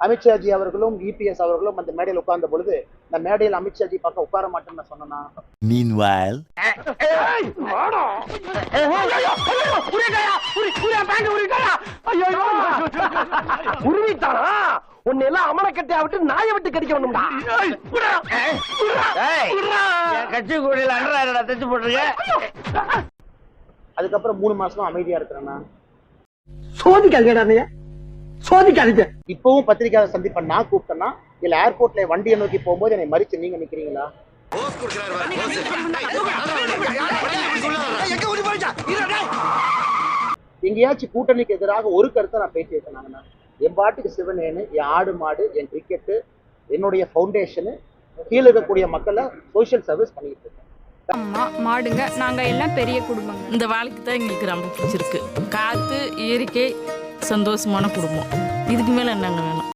அமித்ஷாஜி அவர்களும் இபிஎஸ் அவர்களும் அந்த மேடையில் உட்கார்ந்த பொழுது நான் மேடையில் அமித்ஷாஜி பார்க்க உட்கார மாட்டேன்னு சொன்னேன்னா Meanwhile, உருவிட்டானா உன்னை எல்லாம் அமரக்கட்டையா விட்டு நாயை விட்டு கடிக்க வேணும்டா கட்சி கூடையில் அண்டர் தச்சு போட்டிருக்க? அதுக்கப்புறம் மூணு மாசமா அமைதியா இருக்கிறேன்னா சோதிக்காதீங்கடா சோதிக்காதீங்க. இப்பவும் பத்திரிகையாளர் சந்திப்பை நான் கூப்பிட்டேன்னா இல்ல ஏர்போர்ட்ல வண்டியை நோக்கி போகும்போது என்னை மறிச்சு நீங்க நிக்கிறீங்களா? எங்கேயாச்சும் கூட்டணிக்கு எதிராக ஒரு கருத்தை நான் பேசி வைக்கணாங்கண்ணா என் பாட்டுக்கு சிவனேனு என் ஆடு மாடு என் கிரிக்கெட்டு என்னுடைய ஃபவுண்டேஷனு கீழே இருக்கக்கூடிய மக்களை சோஷியல் சர்வீஸ் பண்ணிட்டு இருக்கேன். அம்மா மாடுங்க நாங்க எல்லாம் பெரிய குடும்பங்க. இந்த வாழ்க்கை தான் எங்களுக்கு ரொம்ப பிடிச்சிருக்கு. காற்று இயற்கை சந்தோஷமான குடும்பம். இதுக்கு மேலே என்னங்க வேணும்?